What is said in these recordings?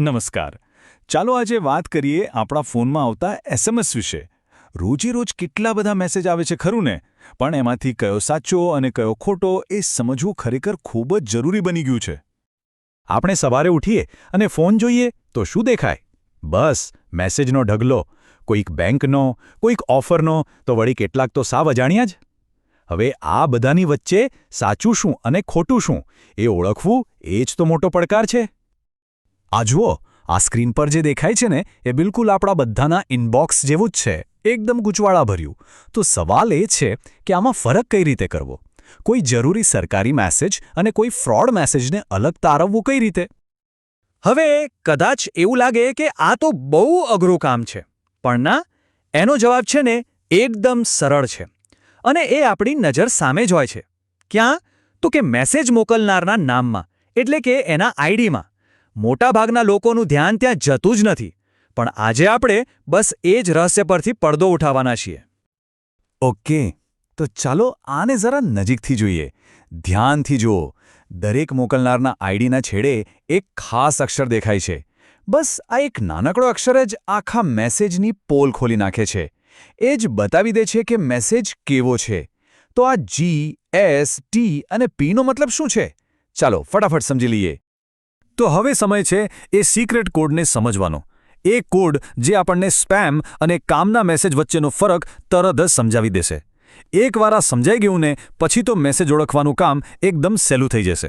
નમસ્કાર. ચાલો આજે વાત કરીએ આપણા ફોનમાં આવતા એસએમએસ વિશે. રોજેરોજ કેટલા બધા મેસેજ આવે છે, ખરું ને? પણ એમાંથી કયો સાચો અને કયો ખોટો એ સમજવું ખરેખર ખૂબ જ જરૂરી બની ગયું છે. આપણે સવારે ઉઠીએ અને ફોન જોઈએ તો શું દેખાય? બસ મેસેજનો ઢગલો. કોઈક બેંકનો, કોઈક ઓફરનો તો વળી કેટલાક તો સાવ અજાણ્યા જ. હવે આ બધાની વચ્ચે સાચું શું અને ખોટું શું, એ ઓળખવું એ જ તો મોટો પડકાર છે. આ જુઓ, આ સ્ક્રીન પર જે દેખાય છે ને, એ બિલકુલ આપણા બધાના ઇનબોક્સ જેવું જ છે. એકદમ ગૂંચવાળાભર્યું. તો સવાલ એ છે કે આમાં ફરક કઈ રીતે કરવો? કોઈ જરૂરી સરકારી મેસેજ અને કોઈ ફ્રોડ મેસેજને અલગ તારવવું કઈ રીતે? હવે કદાચ એવું લાગે કે આ તો બહુ અઘરું કામ છે. પણ ના, એનો જવાબ છે ને, એકદમ સરળ છે. અને એ આપણી નજર સામે જ હોય છે. ક્યાં? તો કે મેસેજ મોકલનારના નામમાં, એટલે કે એના આઈડીમાં. મોટાભાગના લોકોનું ધ્યાન ત્યાં જતું જ નથી. પણ આજે આપણે બસ એ જ રહસ્ય પરથી પડદો ઉઠાવવાના છીએ. ઓકે, તો ચાલો આને જરા નજીકથી જોઈએ. ધ્યાનથી જુઓ. દરેક મોકલનારના આઈડીના છેડે એક ખાસ અક્ષર દેખાય છે. બસ આ એક નાનકડો અક્ષર જ આખા મેસેજની પોલ ખોલી નાખે છે. એ જ બતાવી દે છે કે મેસેજ કેવો છે. તો આ જી, એસ, ટી અને પીનો મતલબ શું છે? ચાલો, ફટાફટ સમજી લઈએ. તો હવે સમય છે એ સિક્રેટ કોડને સમજવાનો. એ કોડ જે આપણને સ્પેમ અને કામના મેસેજ વચ્ચેનો ફરક તરત જ સમજાવી દેશે. એકવાર આ સમજાઈ ગયું ને, પછી તો મેસેજ ઓળખવાનું કામ એકદમ સહેલું થઈ જશે.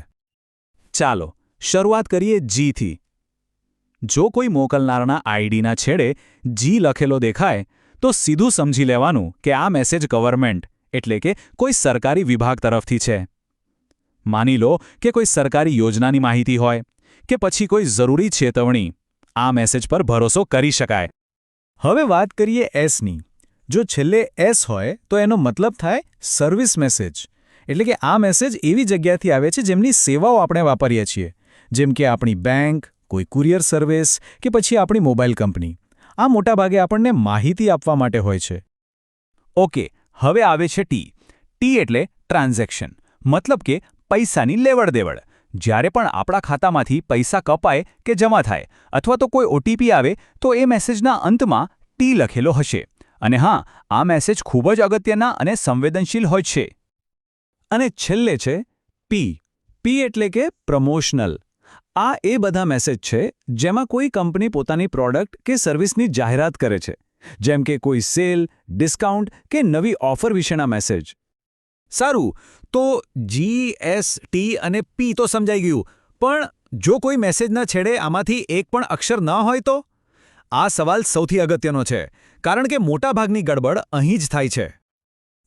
ચાલો, શરૂઆત કરીએ જીથી જો કોઈ મોકલનારના આઈડીના છેડે જી લખેલો દેખાય, તો સીધું સમજી લેવાનું કે આ મેસેજ ગવર્મેન્ટ એટલે કે કોઈ સરકારી વિભાગ તરફથી છે. માની લો કે કોઈ સરકારી યોજનાની માહિતી હોય. કે પછી કોઈ જરૂરી ચેતવણી? આ મેસેજ પર ભરોસો કરી શકાય. હવે વાત કરીએ એસની જો છેલ્લે એસ હોય, તો એનો મતલબ થાય સર્વિસ મેસેજ એટલે કે આ મેસેજ એવી જગ્યાથી આવે છે જેમની સેવાઓ આપણે વાપરીએ છીએ. જેમ કે આપણી બેંક કોઈ કુરિયર સર્વિસ કે પછી આપણી મોબાઈલ કંપની આ મોટાભાગે આપણને માહિતી આપવા માટે હોય છે. ઓકે હવે આવે છે ટી ટી એટલે ટ્રાન્ઝેક્શન મતલબ કે પૈસાની લેવડ દેવડ જ્યારે પણ આપણા ખાતામાંથી પૈસા કપાય કે જમા થાય અથવા તો કોઈ ઓટીપી આવે, તો એ મેસેજના અંતમાં ટી લખેલો હશે. અને હા, આ મેસેજ ખૂબ જ અગત્યના અને સંવેદનશીલ હોય છે. અને છેલ્લે છે પી પી એટલે કે પ્રમોશનલ આ એ બધા મેસેજ છે જેમાં કોઈ કંપની પોતાની પ્રોડક્ટ કે સર્વિસની જાહેરાત કરે છે. જેમ કે કોઈ સેલ ડિસ્કાઉન્ટ કે નવી ઓફર વિશેના મેસેજ સારું, તો જી એસ ટી અને પી તો સમજાઈ ગયું. પણ જો કોઈ મેસેજના છેડે આમાંથી એક પણ અક્ષર ન હોય તો? આ સવાલ સૌથી અગત્યનો છે, કારણ કે મોટાભાગની ગડબડ અહીં જ થાય છે.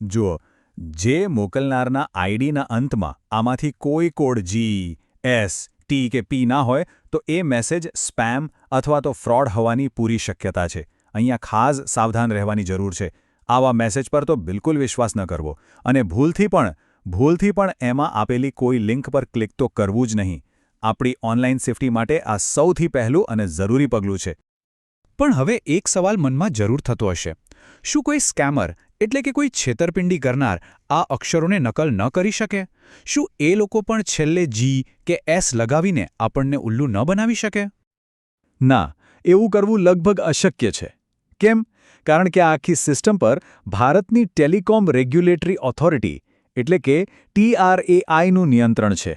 જુઓ, જે મોકલનારના આઈડીના અંતમાં આમાંથી કોઈ કોડ જી એસ ટી કે પી ના હોય, તો એ મેસેજ સ્પેમ અથવા તો ફ્રોડ હોવાની પૂરી શક્યતા છે. અહીંયા ખાસ સાવધાન રહેવાની જરૂર છે. આવા મેસેજ પર તો બિલકુલ વિશ્વાસ ન કરવો. અને ભૂલથી પણ ભૂલથી પણ એમાં આપેલી કોઈ લિંક પર ક્લિક તો કરવું જ નહીં. આપણી ઓનલાઈન સેફટી માટે આ સૌથી પહેલું અને જરૂરી પગલું છે. પણ હવે એક સવાલ મનમાં જરૂર થતો હશે. શું કોઈ સ્કેમર એટલે કે કોઈ છેતરપિંડી કરનાર, આ અક્ષરોને નકલ ન કરી શકે? શું એ લોકો પણ છેલ્લે જી કે એસ લગાવીને આપણને ઉલ્લુ ન બનાવી શકે? ના, એવું કરવું લગભગ અશક્ય છે. કેમ? કારણ કે આ આખી સિસ્ટમ પર ભારતની ટેલિકોમ રેગ્યુલેટરી ઓથોરિટી, એટલે કે ટીઆરએઆઈનું નિયંત્રણ છે.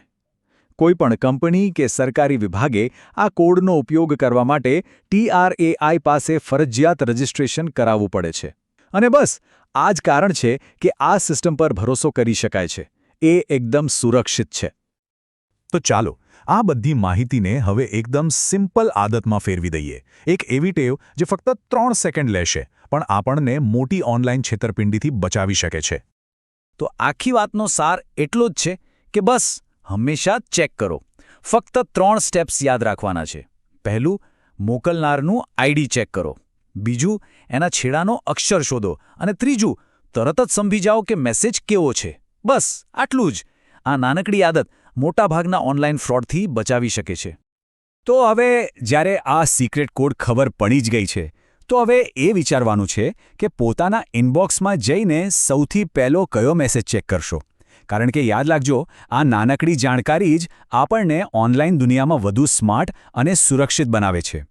કોઈપણ કંપની કે સરકારી વિભાગે આ કોડનો ઉપયોગ કરવા માટે ટીઆરએઆઈ પાસે ફરજિયાત રજિસ્ટ્રેશન કરાવવું પડે છે. અને બસ, આ જ કારણ છે કે આ સિસ્ટમ પર ભરોસો કરી શકાય છે. એ એકદમ સુરક્ષિત છે. તો ચાલો આ બધી માહિતીને હવે એકદમ સિમ્પલ આદતમાં ફેરવી દઈએ. એક એવી ટેવ જે ફક્ત ત્રણ સેકન્ડ લેશે, પણ આપણને મોટી ઓનલાઈન છેતરપિંડીથી બચાવી શકે છે. તો આખી વાતનો સાર એટલો જ છે કે બસ, હંમેશા ચેક કરો. ફક્ત ત્રણ સ્ટેપ્સ યાદ રાખવાના છે. પહેલું, મોકલનારનું આઈડી ચેક કરો. બીજું, એના છેડાનો અક્ષર શોધો. અને ત્રીજું, તરત જ સમજી જાઓ કે મેસેજ કેવો છે. બસ, આટલું જ. આ નાનકડી આદત મોટાભાગના ઓનલાઈન ફ્રોડથી બચાવી શકે છે. તો હવે, જ્યારે આ સિક્રેટ કોડ ખબર પડી જ ગઈ છે, તો હવે એ વિચારવાનું છે કે પોતાના ઇનબોક્સમાં જઈને સૌથી પહેલો કયો મેસેજ ચેક કરશો? કારણ કે યાદ રાખજો, આ નાનકડી જાણકારી જ આપણને ઓનલાઈન દુનિયામાં વધુ સ્માર્ટ અને સુરક્ષિત બનાવે છે.